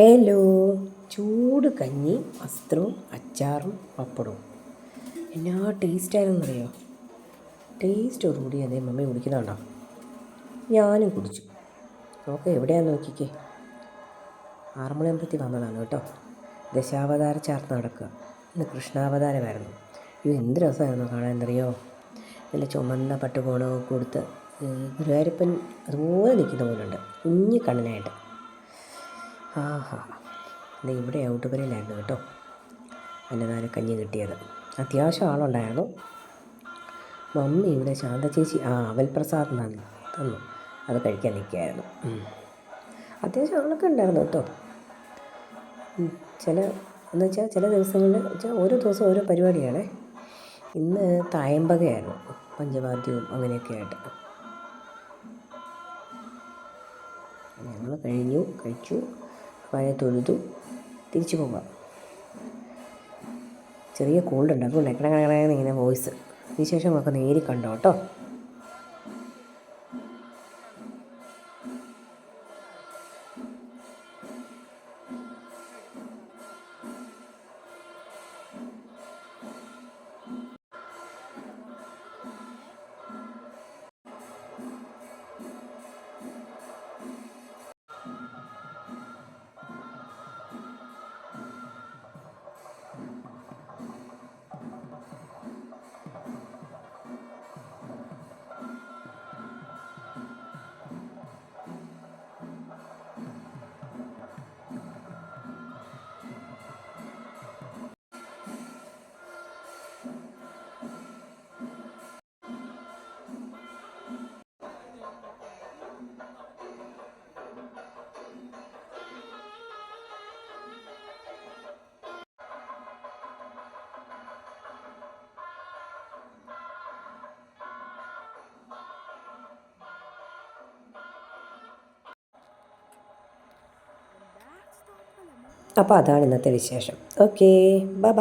Hello. ചൂട് കഞ്ഞി വസ്ത്രവും അച്ചാറും പപ്പടവും. എന്നാ ടേസ്റ്റായിരുന്നറിയോ ടേസ്റ്റോടുകൂടി അതേ മമ്മി കുടിക്കുന്നുണ്ടോ? ഞാനും കുടിച്ചു. നോക്കാം എവിടെയാണ് നോക്കിക്കേ? ആറന്മുളയമ്പലത്തിൽ വന്നതാണ് കേട്ടോ. ദശാവതാര ചാർത്ത് നടക്കുക. ഇന്ന് കൃഷ്ണാവതാരമായിരുന്നു. ഇത് എന്ത് രസമായിരുന്നു കാണാൻ എന്തറിയോ നല്ല ചുമന്ന പട്ടുകോണമൊക്കെ കൊടുത്ത് ഗുരുവായൂരപ്പൻ അതുപോലെ നിൽക്കുന്ന പോലുണ്ട്. കുഞ്ഞു കണ്ണനായിട്ട്. ആഹാ. ദേ ഇവിടെ ഔട്ടുപുരയിലായിരുന്നു കേട്ടോ. അന്നദാന കഞ്ഞി കിട്ടിയത്. അത്യാവശ്യം ആളുണ്ടായിരുന്നു. മമ്മി ഇവിടെ ശാന്ത ചേച്ചി ആ അവൽപ്രസാദ് നന്ദി തന്നു. അത് കഴിക്കാൻ നിൽക്കുകയായിരുന്നു. അത്യാവശ്യം ആളൊക്കെ ഉണ്ടായിരുന്നു കേട്ടോ. ചില എന്ന് വെച്ചാൽ ചില ദിവസങ്ങളിൽ വെച്ചാൽ ഓരോ ദിവസം ഓരോ പരിപാടിയാണ്. ഇന്ന് തായമ്പകയായിരുന്നു. പഞ്ചവാദ്യവും അങ്ങനെയൊക്കെ ആയിട്ട്. ഞങ്ങൾ കഴിഞ്ഞു കഴിച്ചു. പഴയ തൊഴുതു തിരിച്ചു പോകാം ചെറിയ കോൾഡ് ഉണ്ട് അതുകൊണ്ട് ഇങ്ങനെ വോയിസ് വിശേഷങ്ങളൊക്കെ നേരി കണ്ടോ കേട്ടോ അപ്പോൾ അതാണ് ഇന്നത്തെ വിശേഷം. Okay bye